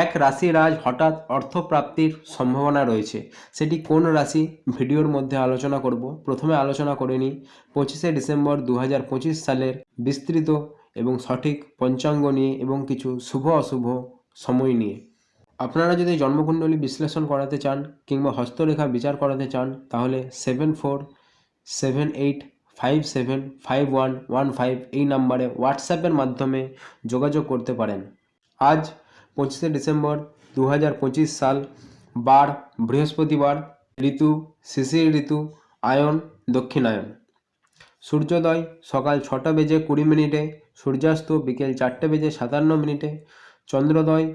এক রাশি আজ হঠাৎ অর্থপ্রাপ্তির সম্ভাবনা রয়েছে। সেটি কোন রাশি? ভিডিওর মধ্যে আলোচনা করব। প্রথমে আলোচনা করে নিই। পঁচিশে ডিসেম্বর দু হাজার পঁচিশ সালের বিস্তৃত এবং সঠিক পঞ্চাঙ্গ নিয়ে এবং কিছু শুভ অশুভ সময় নিয়ে। আপনারা যদি জন্মকুণ্ডলী বিশ্লেষণ করাতে চান কিংবা হস্তরেখা বিচার করাতে চান, তাহলে seven four seven eight five seven five one one five এই নাম্বারে হোয়াটসঅ্যাপের মাধ্যমে যোগাযোগ করতে পারেন। আজ পঁচিশে ডিসেম্বর দু হাজার পঁচিশ সাল, বার বৃহস্পতিবার, ঋতু, শিশির ঋতু, আয়ন, দক্ষিণায়ন। সূর্যোদয় সকাল ছটা বেজে কুড়ি মিনিটে, সূর্যাস্ত বিকেল চারটে বেজে সাতান্ন মিনিটে, চন্দ্রোদয়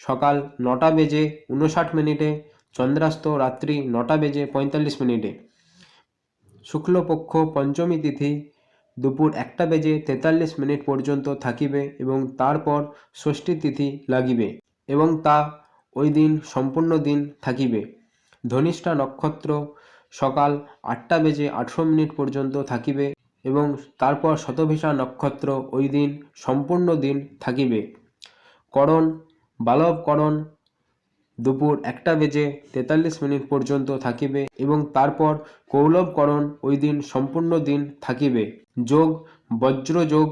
সকাল নটা বেজে উনষাট মিনিটে, চন্দ্রাস্ত রাত্রি নটা বেজে পঁয়তাল্লিশ মিনিটে। শুক্লপক্ষ পঞ্চমী তিথি দুপুর একটা বেজে তেতাল্লিশ মিনিট পর্যন্ত থাকিবে এবং তারপর ষষ্ঠী তিথি লাগিবে এবং তা ওই দিন সম্পূর্ণ দিন থাকিবে। ধনিষ্ঠা নক্ষত্র সকাল আটটা বেজে আঠেরো মিনিট পর্যন্ত থাকিবে এবং তারপর শতভিষা নক্ষত্র ওই দিন সম্পূর্ণ দিন থাকিবে। করণ বালবকরণ দুপুর একটা বেজে তেতাল্লিশ মিনিট পর্যন্ত থাকিবে এবং তারপর কৌলবকরণ ওই দিন সম্পূর্ণ দিন থাকিবে। যোগ, বজ্রযোগ,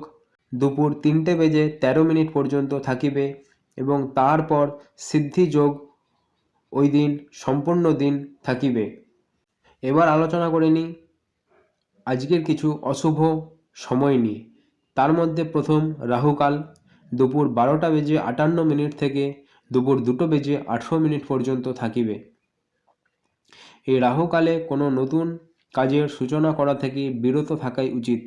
দুপুর তিনটে বেজে তেরো মিনিট পর্যন্ত থাকিবে এবং তারপর সিদ্ধি যোগ ওই দিন, সম্পূর্ণ দিন থাকিবে। এবার আলোচনা করে নিই। আজকের কিছু অশুভ সময় নিয়ে। তার মধ্যে প্রথম রাহুকাল, দুপুর বারোটা বেজে আটান্ন মিনিট থেকে দুপুর দুটো বেজে আঠেরো মিনিট পর্যন্ত থাকিবে। এই রাহুকালে কোনো নতুন কাজের সূচনা করা থেকে বিরত থাকাই উচিত।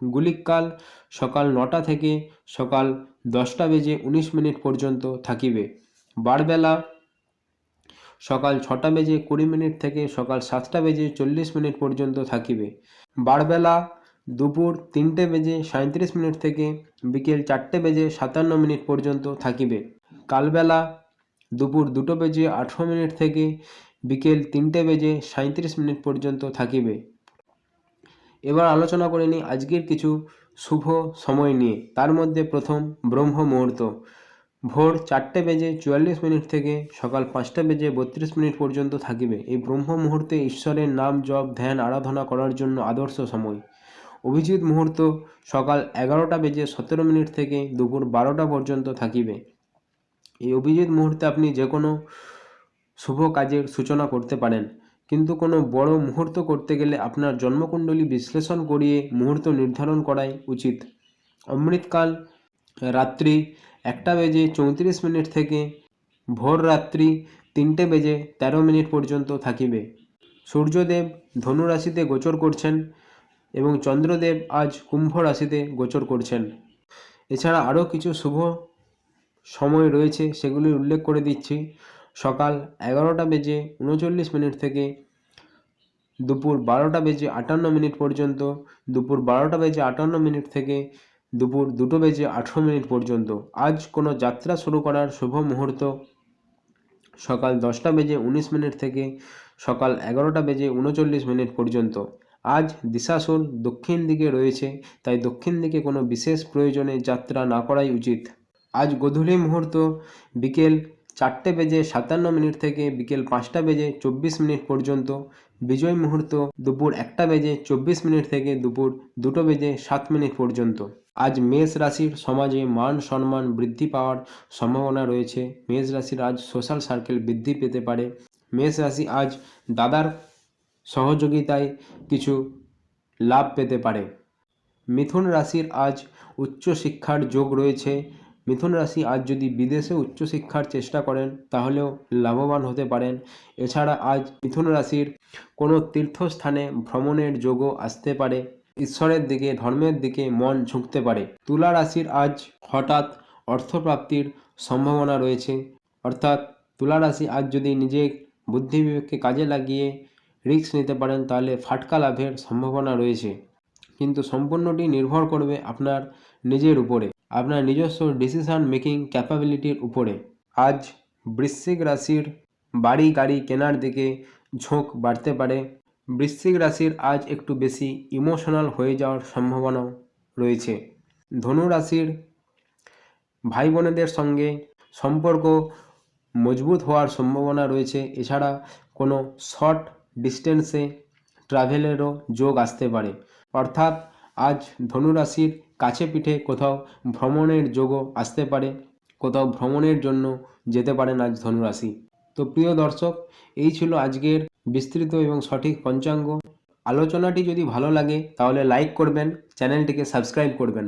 গুলিককাল সকাল নটা থেকে সকাল দশটা বেজে উনিশ মিনিট পর্যন্ত থাকিবে। বারবেলা সকাল ছটা বেজে কুড়ি মিনিট থেকে সকাল সাতটা বেজে চল্লিশ মিনিট পর্যন্ত থাকিবে। বারবেলা দুপুর তিনটে বেজে সাঁত্রিশ মিনিট থেকে বিকেল চারটে বেজে সাতান্ন মিনিট পর্যন্ত থাকিবে। কালবেলা দুপুর দুটো বেজে আঠেরো মিনিট থেকে বিকেল তিনটে বেজে সাঁত্রিশ মিনিট পর্যন্ত থাকিবে। এবার আলোচনা করে নিই আজকের কিছু শুভ সময় নিয়ে। তার মধ্যে প্রথম ব্রহ্ম মুহূর্ত। ভোর চারটে বেজে চুয়াল্লিশ মিনিট থেকে সকাল পাঁচটা বেজে বত্রিশ মিনিট পর্যন্ত থাকিবে। এই ব্রহ্ম মুহূর্তে ঈশ্বরের নাম জপ, ধ্যান, আরাধনা করার জন্য আদর্শ সময়। অভিজিৎ মুহূর্ত সকাল এগারোটা বেজে সতেরো মিনিট থেকে দুপুর বারোটা পর্যন্ত থাকিবে। এই অভিজিৎ মুহূর্তে আপনি যে কোনো শুভ কাজের সূচনা করতে পারেন। কিন্তু কোনো বড় মুহূর্ত করতে গেলে আপনার জন্মকুণ্ডলী বিশ্লেষণ করিয়ে মুহূর্ত নির্ধারণ করাই উচিত। অমৃতকাল, রাত্রি একটা বেজে চৌত্রিশ মিনিট থেকে ভোর রাত্রি তিনটে বেজে তেরো মিনিট পর্যন্ত থাকিবে। সূর্যদেব ধনুরাশিতে গোচর করছেন এবং চন্দ্রদেব আজ কুম্ভ রাশিতে গোচর করছেন। এছাড়া আরও কিছু শুভ সময় রয়েছে, সেগুলি উল্লেখ করে দিচ্ছি। সকাল এগারোটা বেজে উনচল্লিশ মিনিট থেকে দুপুর বারোটা বেজে আটান্ন মিনিট পর্যন্ত, দুপুর বারোটা বেজে আটান্ন মিনিট থেকে দুপুর দুটো বেজে আঠেরো মিনিট পর্যন্ত। আজ কোনো যাত্রা শুরু করার শুভ মুহূর্ত? সকাল দশটা বেজে উনিশ মিনিট থেকে সকাল এগারোটা বেজে উনচল্লিশ মিনিট পর্যন্ত। আজ দিশাসুর দক্ষিণ দিকে রয়েছে, তাই দক্ষিণ দিকে কোনো বিশেষ প্রয়োজনে যাত্রা না করাই উচিত। আজ গধূলি মুহূর্ত, বিকেল চারটে বেজে সাতান্ন মিনিট থেকে বিকেল পাঁচটা বেজে চব্বিশ মিনিট পর্যন্ত, বিজয় মুহূর্ত দুপুর একটা বেজে চব্বিশ মিনিট থেকে দুপুর দুটো বেজে সাত মিনিট পর্যন্ত। আজ মেষ রাশির সমাজে মান সম্মান বৃদ্ধি পাওয়ার সম্ভাবনা রয়েছে। মেষ রাশির আজ সোশ্যাল সার্কেল বৃদ্ধি পেতে পারে। মেষ রাশি আজ দাদার সহযোগিতায় কিছু লাভ পেতে পারে। মিথুন রাশির আজ উচ্চশিক্ষার যোগ রয়েছে। মিথুন রাশি আজ যদি বিদেশে উচ্চশিক্ষার চেষ্টা করেন, তাহলেও লাভবান হতে পারেন। এছাড়া আজ মিথুন রাশির কোনো তীর্থস্থানে ভ্রমণের যোগও আসতে পারে। ঈশ্বরের দিকে, ধর্মের দিকে মন ঝুঁকতে পারে। তুলা রাশির আজ হঠাৎ অর্থপ্রাপ্তির সম্ভাবনা রয়েছে। অর্থাৎ তুলা রাশি আজ যদি নিজের বুদ্ধি বিবেককে কাজে লাগিয়ে রিস্ক নিতে পারেন, তাহলে ফাটকা লাভের সম্ভাবনা রয়েছে। কিন্তু সম্পূর্ণটি নির্ভর করবে আপনার নিজের উপরে। আপনার নিজস্ব ডিসিশন মেকিং ক্যাপাবিলিটির উপরে। আজ বৃশ্চিক রাশির বাড়ি গাড়ি কেনার দিকে ঝোঁক বাড়তে পারে। বৃশ্চিক রাশির আজ একটু বেশি ইমোশনাল হয়ে যাওয়ার সম্ভাবনা রয়েছে। ধনু রাশির ভাই বোনেদের সঙ্গে সম্পর্ক মজবুত হওয়ার সম্ভাবনা রয়েছে। এছাড়া কোনো শর্ট ডিস্টেন্সে ট্রাভেলেরও যোগ আসতে পারে। অর্থাৎ আজ ধনুরাশির কাছে পিঠে কোথাও ভ্রমণের যোগও আসতে পারে, কোথাও ভ্রমণের জন্য যেতে পারেন আজ ধনুরাশি। তো প্রিয় দর্শক, এই ছিল আজকের বিস্তৃত এবং সঠিক পঞ্চাঙ্গ। আলোচনাটি যদি ভালো লাগে, তাহলে লাইক করবেন, চ্যানেলটিকে সাবস্ক্রাইব করবেন।